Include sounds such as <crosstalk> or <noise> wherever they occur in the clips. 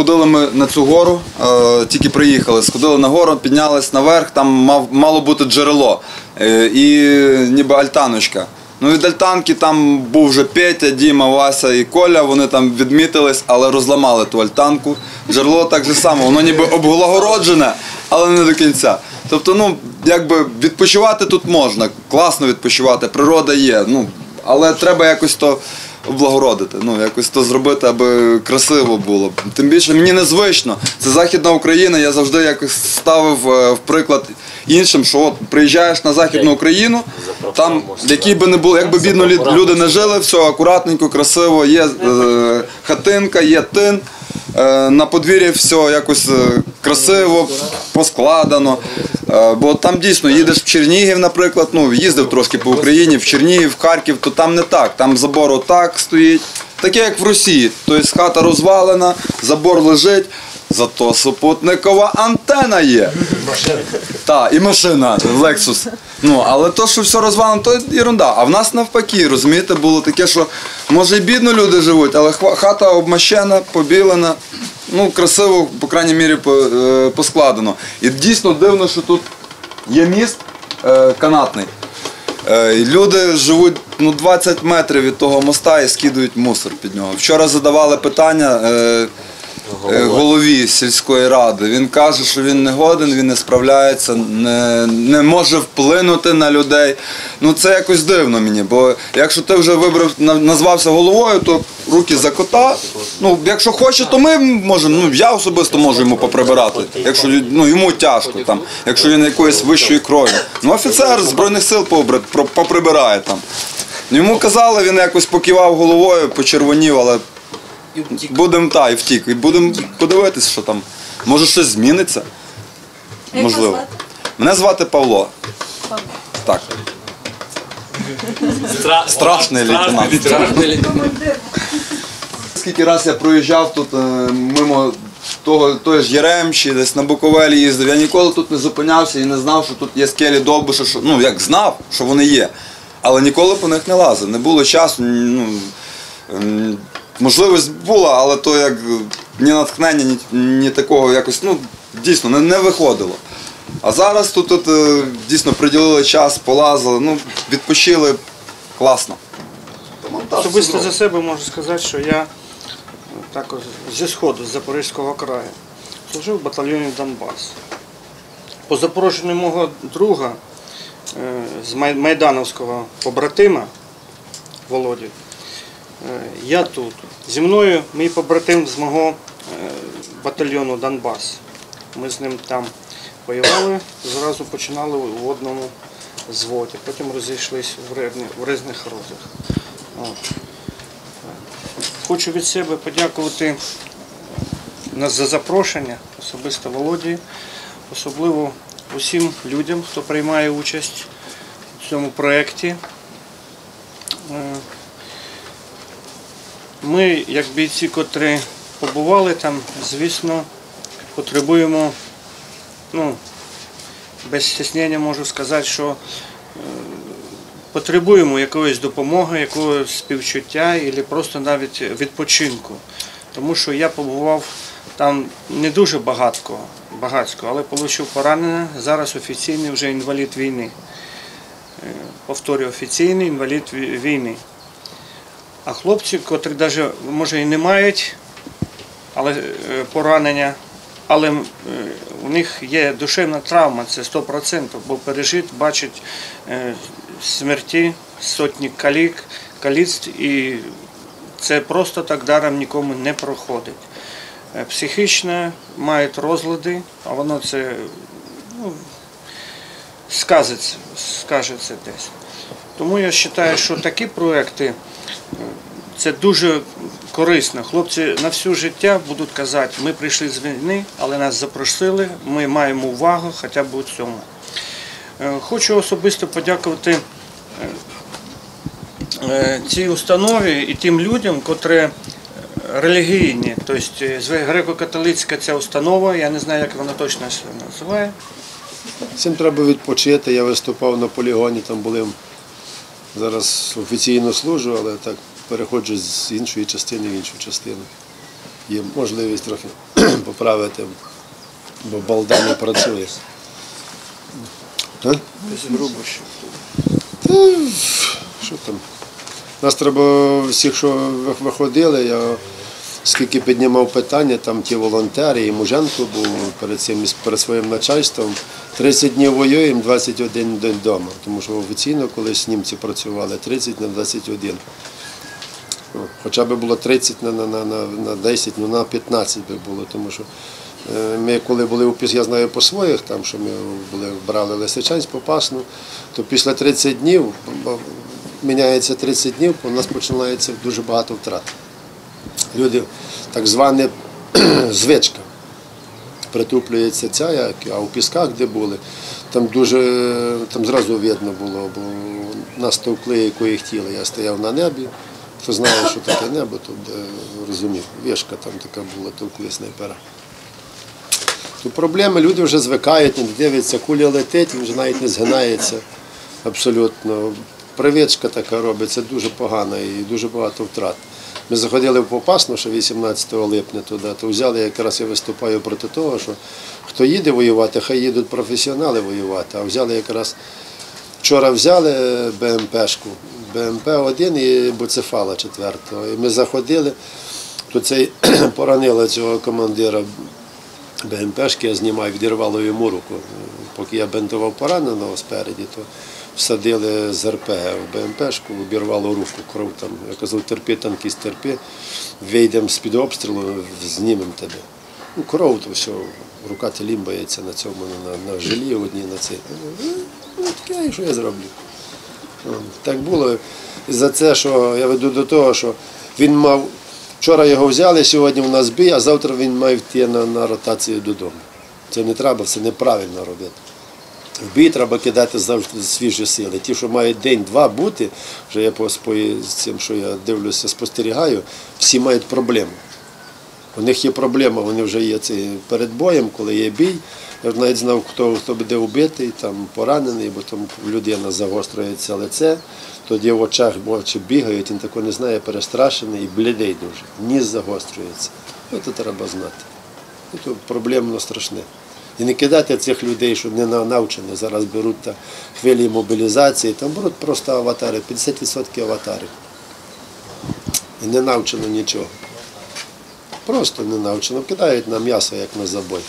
Сходили ми на цю гору, е, тільки приїхали, сходили на гору, піднялись наверх, там мало бути джерело е, і ніби альтаночка. Ну від альтанки там був вже Петя, Діма, Вася і Коля, вони там відмітились, але розламали ту альтанку. Джерело так же само, воно ніби облагороджене, але не до кінця. Тобто, ну, якби відпочивати тут можна, класно відпочивати, природа є. Ну, але треба якось то облагородити, ну якось то зробити, аби красиво було. Тим більше мені незвично. Це Західна Україна, я завжди якось ставив е, в приклад іншим, що от приїжджаєш на Західну Україну, там які би не було, якби бідно люди не жили, все акуратненько, красиво, є е, хатинка, є тин. Е, На подвір'ї все якось е, красиво, поскладено. Е, Бо там дійсно їдеш в Чернігів, наприклад, ну їздив трошки по Україні, в Чернігів, в Харків, то там не так. Там забор отак стоїть. Таке як в Росії. Тобто хата розвалена, забор лежить, зато супутникова антена є. Так, і машина, Lexus. Ну, але то, що все розвалено, то ерунда. А в нас навпаки, розумієте, було таке, що може і бідно люди живуть, але хата обмащена, побілена, ну, красиво, по крайній мірі, е, поскладено. І дійсно дивно, що тут є міст е, канатний. Е, Люди живуть ну, 20 метрів від того моста і скидують мусор під нього. Вчора задавали питання голові сільської ради. Він каже, що він не годен, він не справляється, не, не може вплинути на людей. Ну це якось дивно мені, бо якщо ти вже вибрав, назвався головою, то руки за кота. Ну, якщо хоче, то ми можемо. Ну я особисто можу йому поприбирати. Якщо ну, йому тяжко, там, якщо він якоїсь вищої крові. Ну офіцер Збройних сил поприбирає там. Йому казали, він якось покивав головою, почервонів, але будемо та і втік. І будемо подивитися, що там. Може щось зміниться. Як вас Можливо. звати? Мене звати Павло. Павло. Так. Стра... Страшний лейтенант. Страшний лейтенант. Скільки раз я проїжджав тут е, мимо того, тої ж Яремчі, десь на Буковелі їздив, я ніколи тут не зупинявся і не знав, що тут є скелі довбуша, що ну як знав, що вони є. Але ніколи по них не лазив. Не було часу, ну, можливість була, але то як ні натхнення, ні, ні такого якось, ну, дійсно, не, не виходило. А зараз тут, тут е, дійсно приділили час, полазили, ну, відпочили класно. Особисто за себе можу сказати, що я е, також зі сходу, з Запорізького краю, служив в батальйоні Донбас. По запрошенню мого друга е, з Майдановського побратима Володі, е, я тут. Зі мною мій побратим з мого е, батальйону Донбас. Ми з ним там воювали, зразу починали в одному зводі, потім розійшлися в різних, розах. Хочу від себе подякувати нас за запрошення, особисто Володі, особливо усім людям, хто приймає участь в цьому проєкті. Е, Ми, як бійці, котрі побували там, звісно, потребуємо, ну, без стіснення можу сказати, що потребуємо якоїсь допомоги, якогось співчуття або просто навіть відпочинку. Тому що я побував там не дуже багатко, багатсько, але отримав поранення. Зараз офіційний вже інвалід війни. Е, Повторюю, офіційний інвалід війни. А хлопці, котрі навіть може і не мають але, е, поранення, але е, у них є душевна травма, це 100%, бо пережит бачить е, смерті, сотні калік, каліцтв, і це просто так даром нікому не проходить. Е, Психічно мають розлади, а воно це ну, сказиться, скажеться десь. Тому я вважаю, що такі проекти це дуже корисно. Хлопці на всю життя будуть казати, ми прийшли з війни, але нас запросили, ми маємо увагу хоча б у цьому. Е, Хочу особисто подякувати е, е, цій установі і тим людям, котрі релігійні, тобто греко-католицька ця установа, я не знаю, як вона точно називає. Всім треба відпочити. Я виступав на полігоні, там були. Зараз офіційно служу, але так переходжу з іншої частини в іншу частину. Є можливість трохи <clears throat> поправити, бо балда не працює. А? Десь. Що там? Нас треба всіх, що виходили, я скільки піднімав питання, там ті волонтери, і Муженко був перед цим перед своїм начальством. 30 днів воюємо, 21 день вдома. Тому що офіційно колись німці працювали 30 на 21. Ну, Хоча б було 30 на, на, на, на, на 10, ну на 15 би було, тому що е, ми коли були у я знаю по своїх, там, що ми були, брали Лисичанськ, Попасну, то після 30 днів, міняється 30 днів, у нас починається дуже багато втрат. Люди, так звана <clears throat> звичка притуплюється ця, як, а у пісках, де були, там дуже там зразу видно було, бо нас товкли, якої хотіли. Я стояв на небі. Хто знає, що таке небо, то розумів. Вішка там така була, товкли снайпера. Тут проблеми, люди вже звикають, не дивляться, куля летить, він вже навіть не згинається абсолютно. Привичка така робиться дуже погана і дуже багато втрат. Ми заходили в Попасну ще 18 липня туди, то взяли, якраз я виступаю проти того, що хто їде воювати, хай їдуть професіонали воювати, а взяли якраз Вчора взяли БМПшку, БМП-1 і Буцефала 4. І ми заходили, то цей <clears throat> поранили цього командира БМПшки, я знімаю, відірвало йому руку. Поки я бинтував пораненого спереді, то всадили з РПГ в БМПшку, обірвало руку, кров там. Я казав, терпи, танкіст, терпи, вийдемо з-під обстрілу, знімемо тебе. Ну, кров, то все, рука тілімбається на цьому, на, на жилі одній на цій. Ну, таке, що я зроблю? Так було. І за це, що я веду до того, що він мав. Вчора його взяли, сьогодні в нас бій, а завтра він мав йти на, на ротацію додому. Це не треба, це неправильно робити. В бій треба кидати завжди свіжі сили. Ті, що мають день-два бути, вже я по по цим, що я дивлюся, спостерігаю, всі мають проблему. У них є проблема, вони вже є ці перед боєм, коли є бій. Я навіть знав, хто, хто буде вбитий, там поранений, бо там людина загострюється лице, тоді в очах очі бігають, він тако не знає, перестрашений і блідий дуже. Ніс загострюється. Ну, Це треба знати. І то проблемно страшне. І не кидати цих людей, що не на- навчені. Зараз беруть та хвилі мобілізації, там беруть просто аватари, 50% аватарів. І не навчено нічого. Просто не навчено. Кидають на м'ясо, як на забой.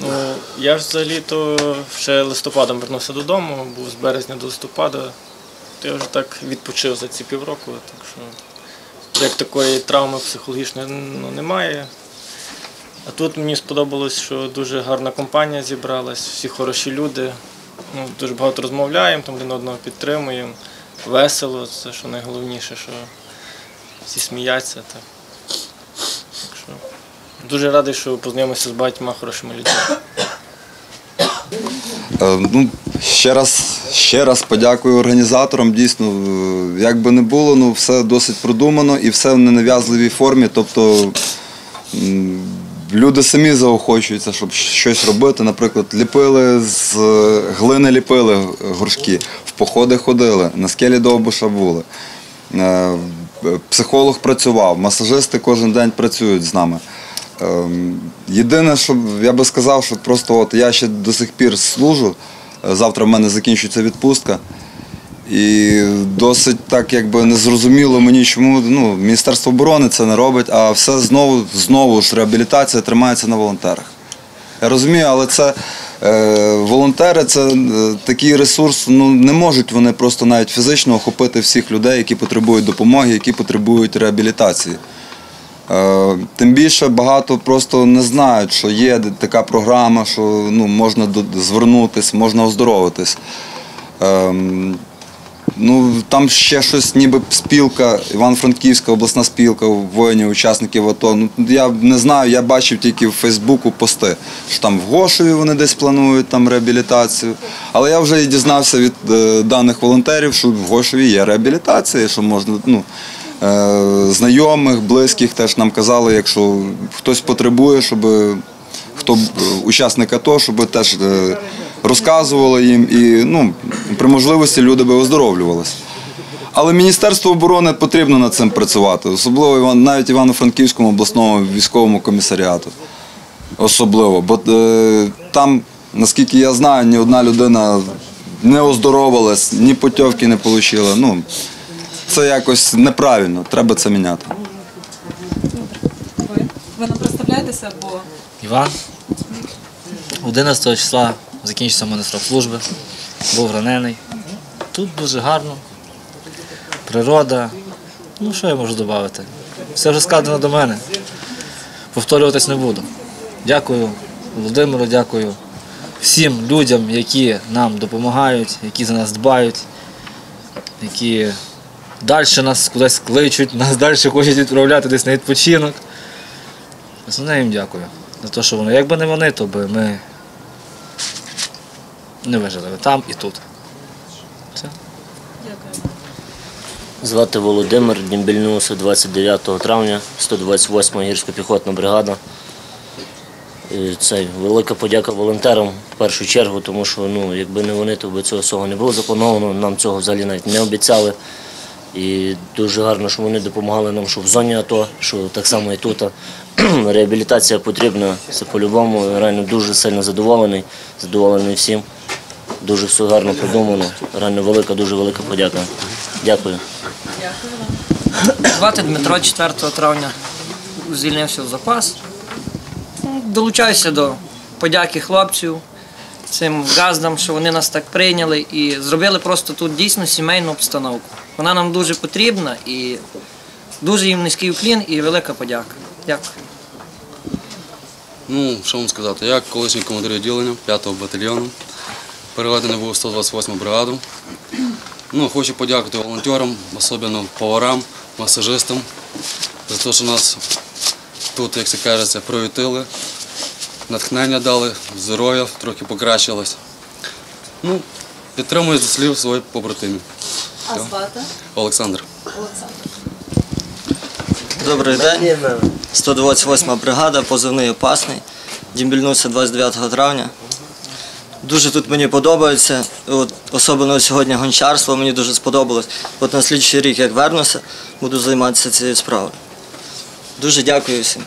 Ну, я ж взагалі-то ще листопадом вернувся додому, був з березня до листопада. То я вже так відпочив за ці півроку, так що як такої травми психологічної ну, немає. А тут мені сподобалось, що дуже гарна компанія зібралась, всі хороші люди. Ну, дуже багато розмовляємо, там один одного підтримуємо. Весело, це що найголовніше, що всі сміяться. Так. Так що дуже радий, що познайомився з багатьма хорошими людьми. Е, Ну, ще раз, ще раз подякую організаторам. Дійсно, е, як би не було, ну все досить продумано і все в ненав'язливій формі. Тобто люди самі заохочуються, щоб щось робити. Наприклад, ліпили з глини ліпили горшки, в походи ходили, на скелі довбуша були. Е, Психолог працював, масажисти кожен день працюють з нами. Ем, Єдине, що я би сказав, що просто от я ще до сих пір служу. Е, Завтра в мене закінчується відпустка. І досить так якби незрозуміло мені, чому ну, Міністерство оборони це не робить, а все знову, знову ж реабілітація тримається на волонтерах. Я розумію, але це е, волонтери це е, такий ресурс, ну не можуть вони просто навіть фізично охопити всіх людей, які потребують допомоги, які потребують реабілітації. Е, Тим більше багато просто не знають, що є така програма, що ну, можна звернутись, можна оздоровитись. Ем, Ну, там ще щось, ніби спілка, Івано-Франківська обласна спілка воїнів, учасників АТО. Ну, я не знаю, я бачив тільки в Фейсбуку пости, що там в Гошеві вони десь планують там реабілітацію. Але я вже і дізнався від е, даних волонтерів, що в Гошеві є реабілітація, що можна, ну, е, знайомих, близьких теж нам казали, якщо хтось потребує, щоб хто е, учасник АТО, щоб теж е, розказували їм і ну, при можливості люди би оздоровлювалися. Але Міністерству оборони потрібно над цим працювати, особливо навіть Івано-Франківському обласному військовому комісаріату. Особливо. Бо е, там, наскільки я знаю, ні одна людина не оздоровилась, ні путівки не отримала. Ну, це якось неправильно, треба це міняти. Ви? Ви нам представляєтеся, бо Іван. 11 числа закінчився в мене срок служби, був ранений. Тут дуже гарно, природа. Ну, що я можу додати? Все вже сказано до мене. Повторюватись не буду. Дякую Володимиру, дякую всім людям, які нам допомагають, які за нас дбають, які далі нас кудись кличуть, нас далі хочуть відправляти десь на відпочинок. Основне їм дякую за те, що вони. Якби не вони, то би ми не вижили там і тут. Все. дякую. Звати Володимир, Дімбільнувся 29 травня, 128 гірсько-піхотна бригада. І Це велика подяка волонтерам в першу чергу, тому що ну, якби не вони, то би цього всього не було заплановано. Нам цього взагалі навіть не обіцяли. І дуже гарно, що вони допомагали нам, що в зоні АТО, що так само і тут. <clears throat> Реабілітація потрібна, це по-любому. Реально дуже сильно задоволений, задоволений всім. Дуже все гарно продумано. Реально велика, дуже велика подяка. Дякую. Звати Дмитро 4 травня звільнився в запас. Ну, Долучаюся до подяки хлопців, цим газдам, що вони нас так прийняли і зробили просто тут дійсно сімейну обстановку. Вона нам дуже потрібна і дуже їм низький уклін і велика подяка. Дякую. Ну, що вам сказати, я колишній командир відділення 5-го батальйону. Переведений був в 128 бригаду. Ну, хочу подякувати волонтерам, особливо поварам, масажистам, за те, що нас тут, як це кажеться, провітили, натхнення дали, здоров'я трохи покращилось. Ну, підтримую зі слів своїх побратимів. А звати? Олександр. Олександр. Добрий день. 128 бригада, позивний опасний. Дімбільнувся 29 травня. Дуже тут мені подобається. От, особливо сьогодні гончарство мені дуже сподобалось. От на слідчий рік, як вернуся, буду займатися цією справою. Дуже дякую всім.